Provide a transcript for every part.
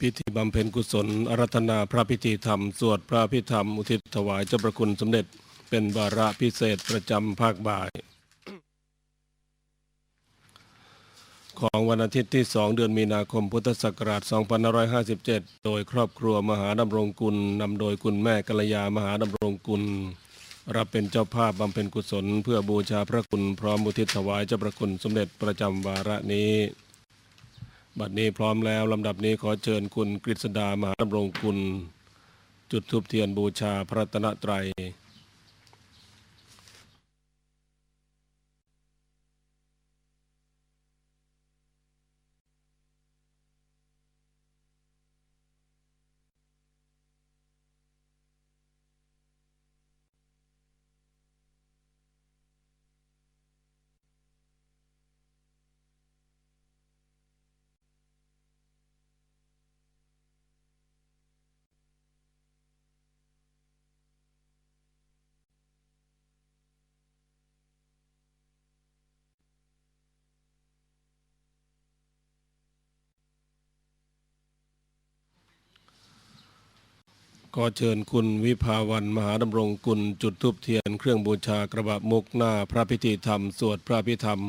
พิธีบำเพ็ญกุศลอารัธนาพระพิธีธรรม สวดพระพิธรรม อุทิศถวายเจ้าประคุณสมเด็จ เป็นวาระพิเศษประจำภาคบ่าย ของวันอาทิตย์ที่ 2 เดือนมีนาคมพุทธศักราช 2557 โดยครอบครัวมหาดำรงกุลนำโดยคุณแม่กัลยามหาดำรงกุล รับเป็นเจ้าภาพบำเพ็ญกุศล เพื่อบูชาพระคุณพร้อมอุทิศถวายเจ้าประคุณสมเด็จประจำวาระนี้ บัดนี้พร้อมแล้วลำดับนี้ขอเชิญคุณกฤษดามหาดำรงคุณ จุดทูปเทียนบูชาพระรัตนตรั ขอเชิญคุณวิภาวันมหาดำรงกุลจุดทูบเทียนเครื่องบูชากระบะมุกหน้าพระพิธีธรรม สวดพระพิธรรม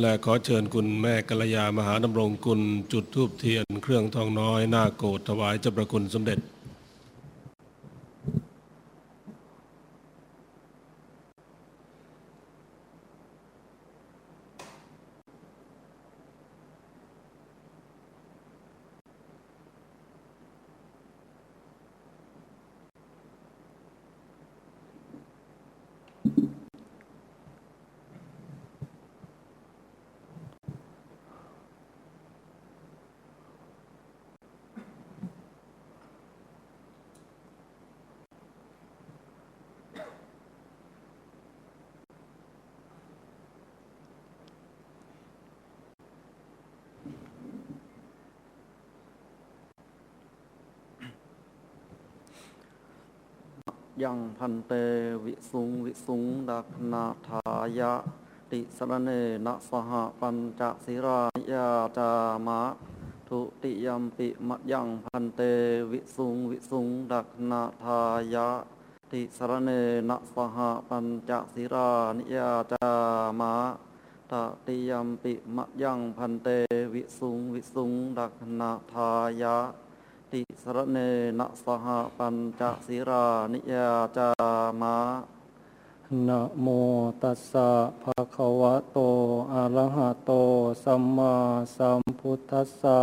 และขอเชิญคุณแม่กัลยา มหาดำรงกุล จุดธูปเทียน เครื่องทองน้อยหน้าโกรธถวายเจ้าประคุณสมเด็จ ยังพันเตวิสุงวิสุงดักนาทายะ ติสรเนนะสหปัญจศิรายาจามะทุติยมปิมะยังพันเตวิสุงวิสุงดักนาทายะ ติสรเนนะสหปัญจศิรานิยาจามะตติยมปิมะยังพันเตวิสุงวิสุงดักนาทายะ รเนนะสหปัญจศิรานิยาจามะนะโมตัสสะภะคะวะโต อะระหะโต สัมมาสัมพุทธัสสะ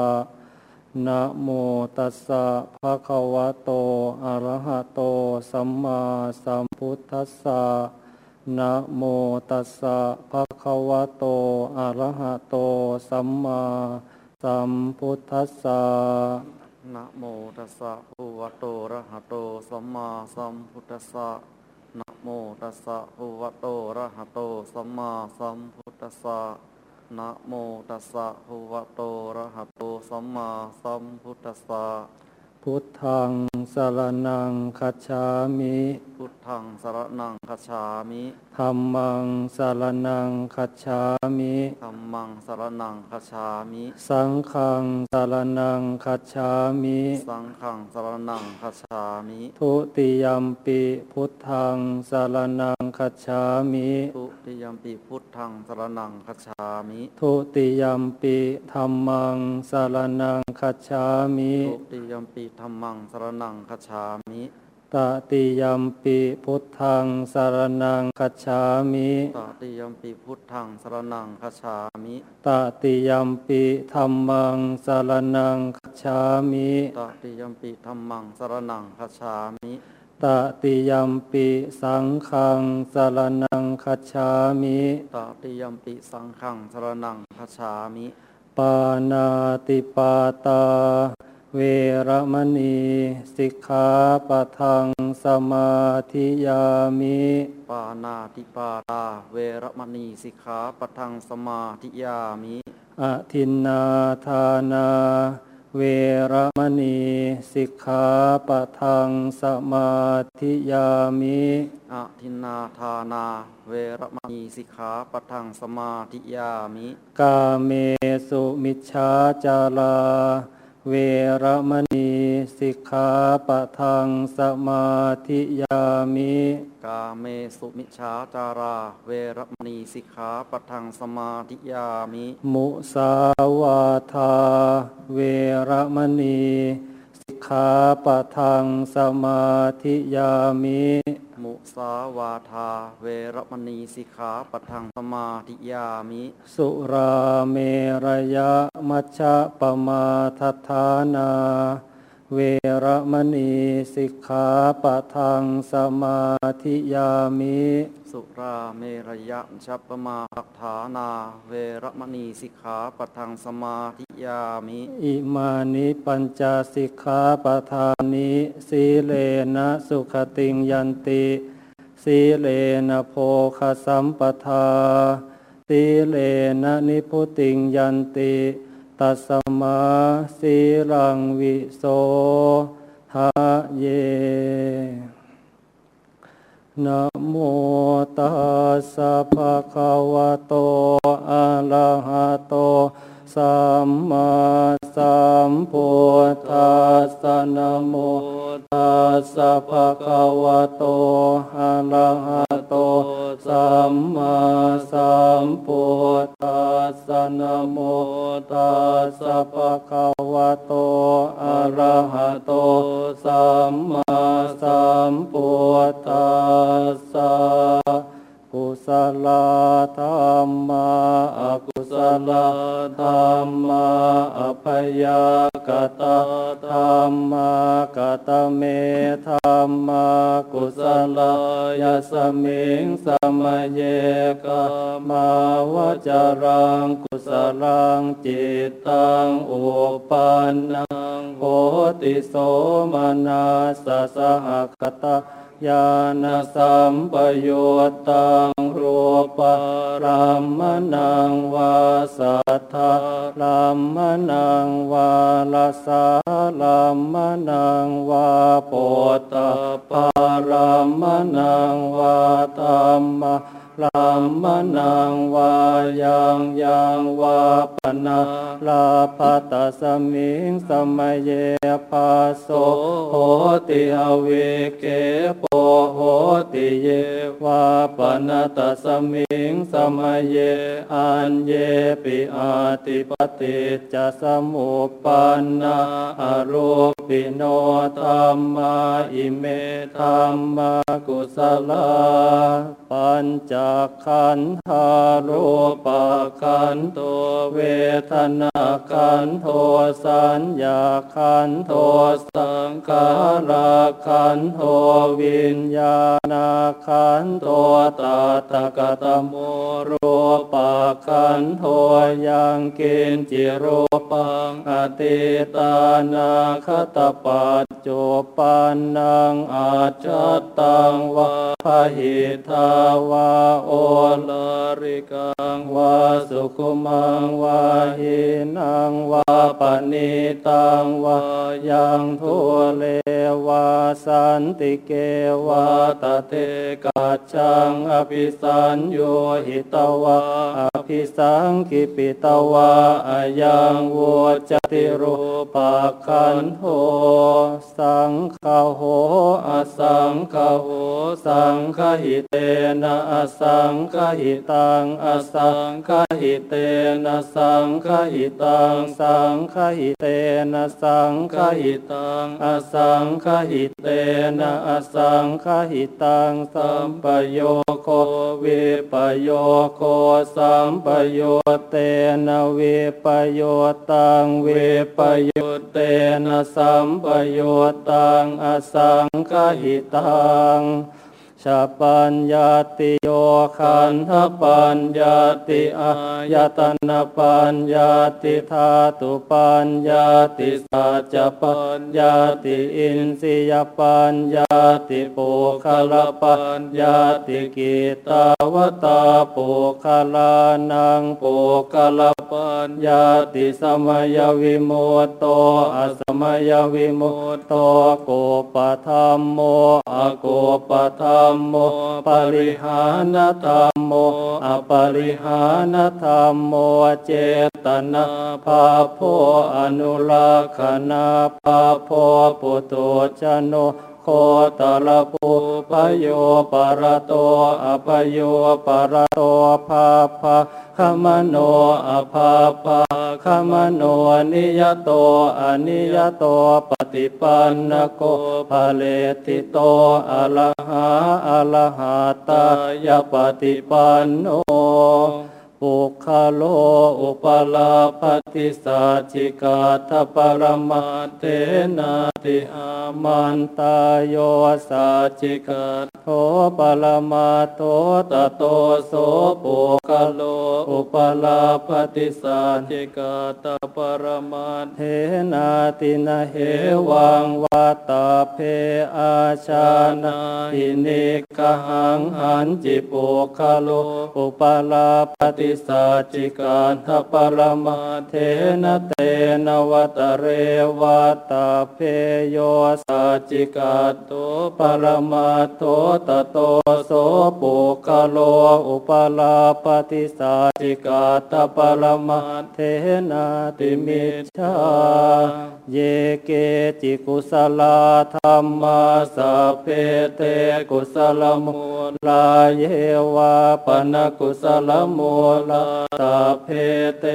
นะโมตัสสะภะคะวะโต อะระหะโต สัมมาสัมพุทธัสสะนะโมตัสสะภะคะวะโต อะระหะโต สัมมาสัมพุทธัสสะ นะโมตัสสะภูวะโตระหะโตสัมมาสัมพุทธัสสะนะโมตัสสะภูวะโตระหะโตสัมมาสัมพุทธัสสะนะโมตัสสะภูวะโตระหะโตสัมมาสัมพุทธัสสะพุทธัง สรณังคัจฉามิ พุทธังสรณังคัจฉามิธัมมังสารนังคัจฉามิธัมมังสรณังคัจฉามิ สังฆังสารนังคัจฉามิ สังฆังสรณังคัจฉามิทุติยัมปิพุทธังสารนังคัจฉามิ ทุติยมปิพุทธังสรณังคัจฉามิทุติยัมปิธัมมังสารนังคัจฉามิทุติยมปิธัมมังสรณังคัจฉามิ ตติยัมปิพุทธังสารนังคัจฉามิตติยมปิพุทธังสรณังคัจฉามิตติยัมปิธัมมังสารนังคัจฉามิตติยมปิธัมมังสรณังคัจฉามิตติยัมปิสังฆังสารนังคัจฉามิตติยมปิสังฆังสรณังคัจฉามิ ปานาติปาตา เวเวระมณีสิกขาปะทังสมาธิยามิ ปานาติปาตาเวระมณีสิกขาปะทังสมาธิยามิอทินนาทานา เวระมณีสิกขาปะทังสมาธิยามิอะทินนาทานา เวระมณีสิกขาปะทังสมาธิยามิ กาเมสุมิชฌาจารา เวระมณีสิกขาปะทังสมาธิยามิ กาเมสุมิชฌาจารา เวระมณีสิกขาปะทังสมาธิยามิ มุสาวาทา เวระมณี สิกขาปะทังสมาธิยามิมุ สาวาทาเวระมณีสิกขาปะทังสมาธิยามิ สุราเมรยะมัชฌะปมาทัฏฐานา เวระมณีสิกขาปะทังสมาธิยามิ สุราเมรยะชัปปมาปัฏฐานา เวระมณีสิกขาปะทังสมาธิยามิ อิมานิปัญจสิกขาปทานิสีเลนะสุขติงยันติ สีเลนะโภคสัมปทาสีเลนะนิพุติงยันติตัสมาสีรังวิโสทะเยนะโมตัสสะภะคะวะโตอะระหะโตสัมมา สัมพุทธัสสะนะโมตัสสะภะคะวะโตอะระหะโตสัมมาสัมพุทธัสสะนะโมตัสสะภะคะวะโตอะระหะโตสัมมาสัมพุทธัสสะกุศลธรรมาอกุ ศลธรรมาอภยกตาธรรมากตเมธรรมากุศลยสมิงสมเยกมาวจารังกุศลังจิตตังอุปันนังโหติโสมนาสสหคตาญาณสัมปยุตตัง รูปะรัมมนังวาสัทธารัมมนังวาลาสารัมมนังวาโปตตะปารัมมนังวาตัมมะรัมมนังวายังยังวาป นาลาภตสสมิงสมัยเยภาโสโหติอเวเกโปโหติเยวาปนาตสมิงสมัยเยอันเยปิอาติปติจะสมุปปันนาอรูปิโนธรรมาอิเมธรรมากุศลาปัญจขันธารูปขันโตเวทนาขันโทสัญญาขันโทสังขาราขันโทวิญญาณขันโทตาตะกตโมรูป ขันโทยังกินจิรูปังอติตานาคตปัจจุปันนังอาจตังวาพหิทาวาโอลาริกังวาสุขุมังวาหินังวาปณิตังวายังทุเลวาสันติเกวาตเตกัจจังอภิสัญโยหิตวา Uh, ภิสังกิปิตวาอายังโวจติรูปขันโหสังฆโหอสังฆโหสังฆหิเตนะอสังฆหิตังอสังฆหิเตนะสังฆหิตังสังฆหิเตนะสังฆหิตังอสังฆหิเตนะอสังฆหิตังสัมปโยโควิปโยโคสัมปโยเตนะวิปโยตังเวิปโยเตนะสัมปโยตังอสังคหิตัง ชาปัญญาติโยขันธปัญญาติอายตนะปัญญาติธาตุปัญญาติสัจจปัญญาติอินทรียปัญญาติปุคละปัญญาติกิตาวตาปุคลานังปุคละ ปัญญาติสมัยวิมุตโตอสมัยวิมุตโตโกปธรรมโมอโกปธรรมโมปริหานธรรมโมอปริหานธรรมโมเจตนาภาโพอนุลักขณาภาโพปุตุชโน โคตรภูปโยปรโตอภโยปรโตภาภาขมโนอภาภาขมโนนิยโตอนิยโตปฏิปันนโกภะเลติโตอะระหาอะระหาตายปฏิปันโน ปุคาโลอุปลาปฏิสัจิกาทปรมาเตนาติอามันตายโยสัจิกา โทปรมาโทตโตโสปุคาโล อุปลาปฏิสัจจิกาตปรมาเทนาตินะเหวังวัตตาเพอาชานาอินิกหังหันจิปุคาโล อุปลาปฏิสัจิกาทปรมาเทนเตนวัตเรวัตตาเพโยสัจจิกาโตปรมาโตตโตโสปุคโลอุปลาปฏิสัจจิกาตปรมาเทนาติมิชฌาเยเกจิกุสลาธรรมาสเพเตกุสลมูลาเยวาปนกุสลมูลาสเพเต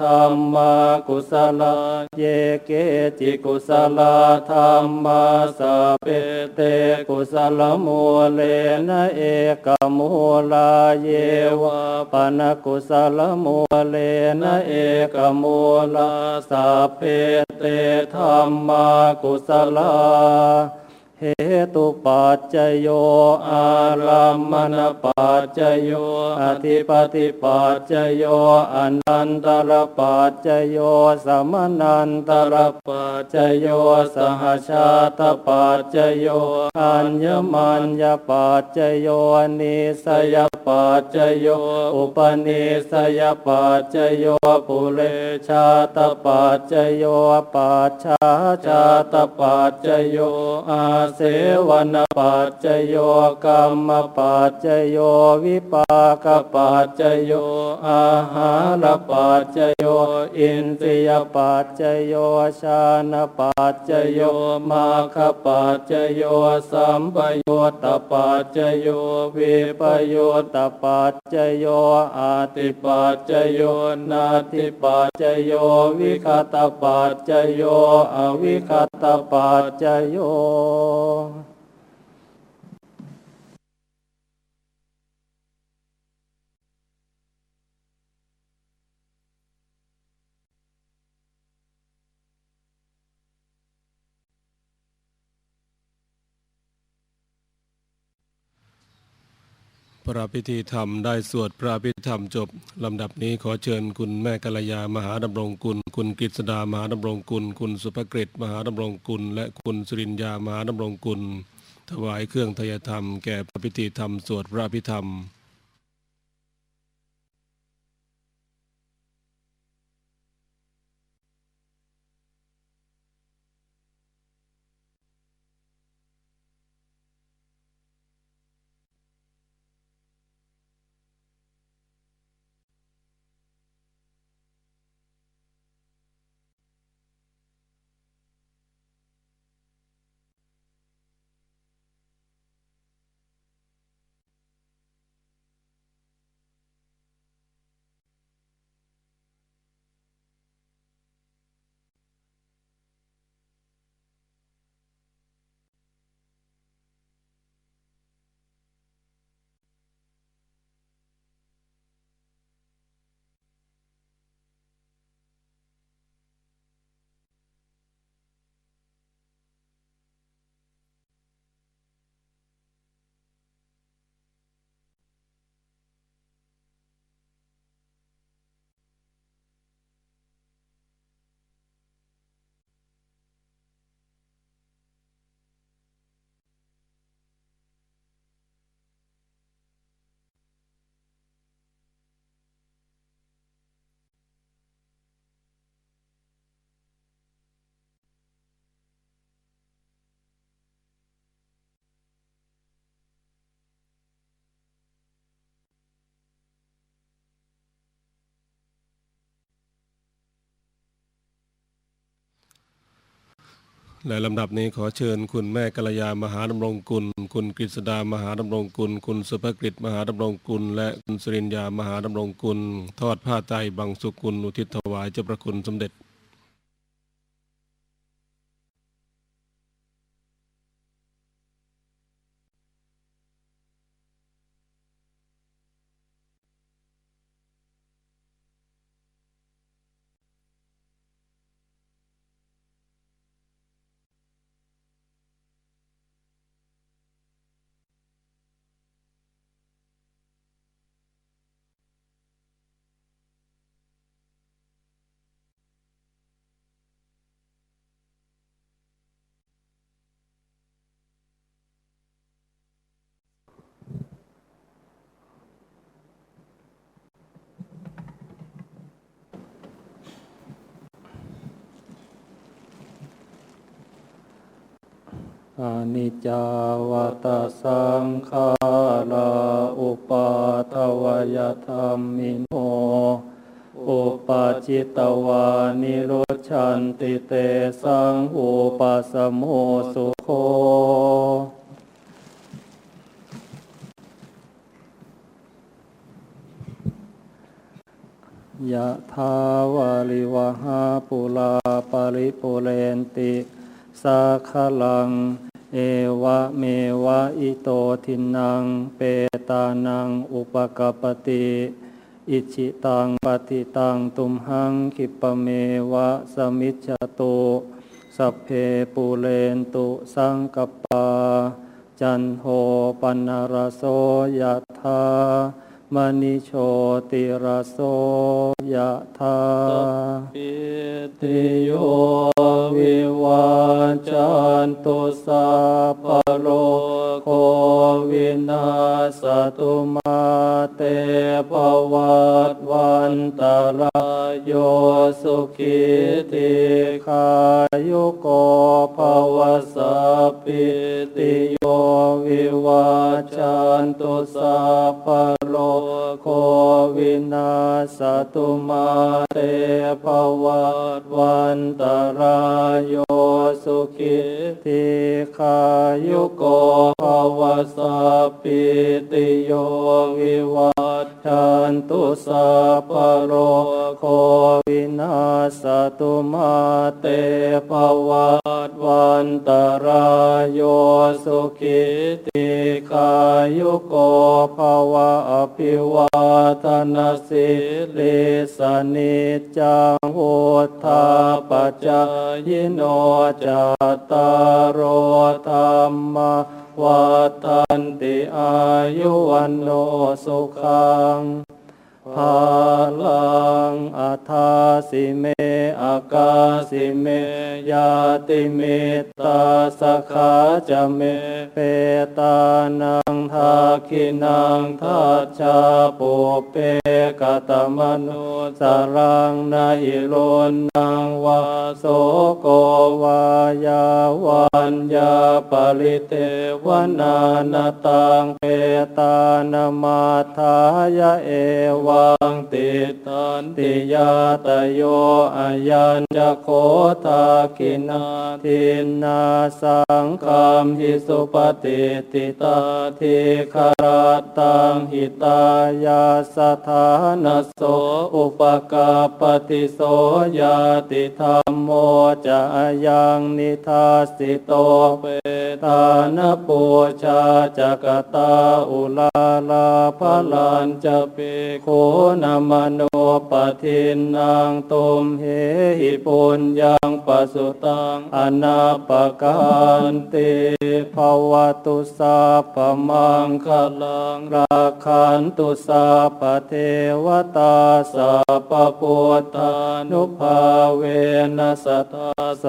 ธรรมากุสลาเยเกจิกุสลาธรรมาสเพเตกุสลมูเลนะเอกมูลาเยวะปนกุสลมูเลนะเอกมูลาสัพเพเตธรรมากุสลา เหตุปัจจโย อารัมมณปัจจโย อธิปติปัจจโย อนันตรปัจจโย สมนันตรปัจจโย สหชาตปัจจโย อัญญมัญญปัจจโย นิสยปัจจโย อุปนิสยปัจจโย ปุเรชาตปัจจโย ปัจฉาชาตปัจจโยอาเสวนปัจจโยกรรมปัจจโยวิปากปัจจโยอาหารปัจจโยอินทรียปัจจโยชานปัจจโยมาคปัจจโยสัมปโยตปัจจโยวิปโยตปัจจโยอาติปัจจโยนาติปัจจโยวิคตปัจจโยอวิคตปัจจโย Oh. พระพิธีธรรมได้สวดพระพิธีธรรมจบ ลำดับนี้ขอเชิญคุณแม่กัลยา มหาดำรงกุล คุณกฤษดามหาดำรงกุล คุณสุภกฤษมหาดำรงกุล และคุณสุรินยามหาดำรงกุล ถวายเครื่องทยธรรมแก่พระพิธีธรรมสวดพระพิธรรม และลำดับนี้ขอเชิญคุณแม่กัลยามหาดำรงกุล คุณกฤษดามหาดำรงกุล คุณสุภกฤษมหาดำรงกุล และคุณสรินยามหาดำรงกุล ทอดผ้าไตรบังสุกุลอุทิศถวายเจ้าพระคุณสมเด็จ อนิจจาวัตสังขาราอุปาทวยธรรมิโนอุปาจิตวานิโรชันติเตสังอุปสมโมสุโคยะทาวาลิวหาปุลาปาริปุเรนติ สาคลัง เอวะเมวะอิโตทินัง เปตานัง อุปกปปติอิชิตังปฏิตังตุมหังคิปเมวะสมิจฉตุสัพเพปูเรนตุสังกปา จันโทปนารโสยะธามณิโชติรโสยะธาปิติโย วิวาจันตุสัพโลกโควินาสตุมาเตภวัตวันตรายโยสุขิติขายุโกภวสัพพิติโยวิวาจันตุสัพ โควินาสตุมาเตภวัตวันตรายโยสุขิติขายุโกภวสัพพิติโย เมยาติเมตตาสขาจะเมเปตานา ทาคินังทัจจาปุเปกตมนุสรังนาอิโลนังวาโสโกวายาวันยาปริเทวนานาตังเปตานามาทายะเอวังติตันติยาตโยอายัญจะโคตาคินาทินนาสังคามหิสุปฏิติตาทิคาราตังหิตายาสถานโสอุปกาปฏิโสยาติธรรมโมจะยังนิทาสิโตเปตานปูชาจักตาอุลาลาพลานจะเปโคนามโน ปทินนางตุมเหหิปุญญังปสุตังอนาปการติภวตุสาปมังคลังราคันตุสาปเทวตาสัพพุทธานุภาเวนัสตาโส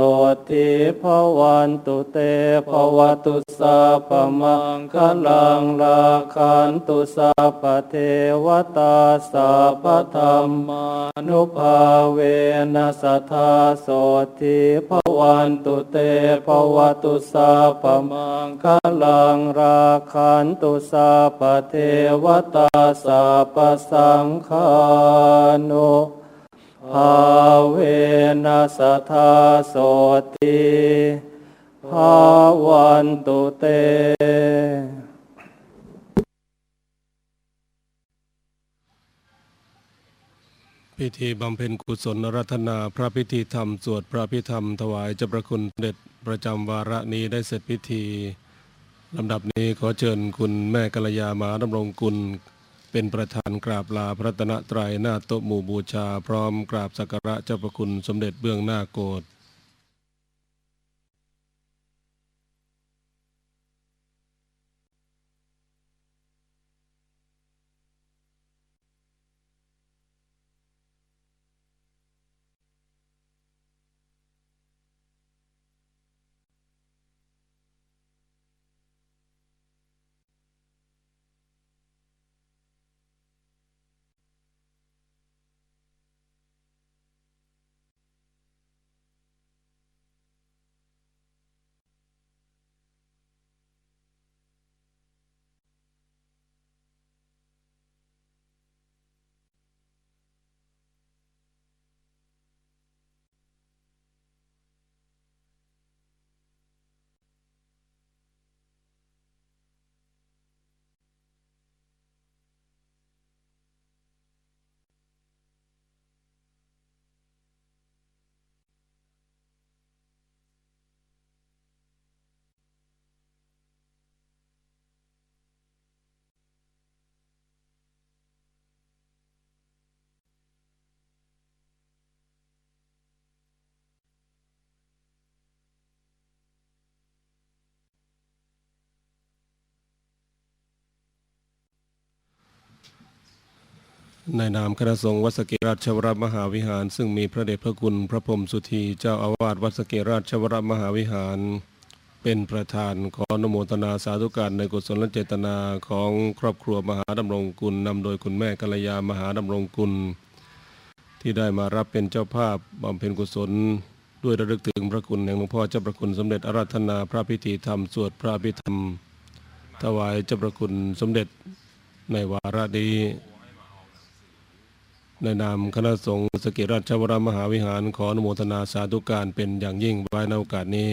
ติภวันตุเตภวตุสาปมังคลังราคันตุสาปเทวตาสัพพธรรมานุภาเวนัสทาโสติภวันตุเตภวตุสาปมังคลังราคันตุสาปเทวตาสัพพสังฆานุภาเวนัสธาโสติภวันตุเต พิธีบำเพ็ญกุศลรัตนาพระพิธีธรรม สวดพระพิธรรม ถวายเจ้าประคุณสมเด็จประจำวาระนี้ได้เสร็จพิธีลำดับนี้ขอเชิญคุณแม่กัลยามาดำรงกุล เป็นประธานกราบลาพระรัตนตรัยหน้าโต๊ะหมู่บูชา พร้อมกราบสักการะเจ้าประคุณสมเด็จเบื้องหน้าโกร ในนามคณะสงฆ์วัดสเกราชวรมหาวิหาร ซึ่งมีพระเดชพระคุณพระพรมสุธีเจ้าอาวาสวัดสเกราชวรมหาวิหาร เป็นประธานขออนุโมทนาสาธุการในกุศลเจตนาของครอบครัวมหาดำรงกุลนำโดยคุณแม่กัลยามหาดำรงกุล ที่ได้มารับเป็นเจ้าภาพบำเพ็ญกุศล ด้วยระลึกถึงพระคุณแห่งหลวงพ่อเจ้าประคุณสมเด็จอาราธนาพระพิธีธรรมสวดพระพิธรรม ถวายเจ้าประคุณสมเด็จในวาระนี้ ในนามคณะสงฆ์สกิราชวรมหาวิหารขออนุโมทนาสาธุการเป็นอย่างยิ่งไว้ในโอกาสนี้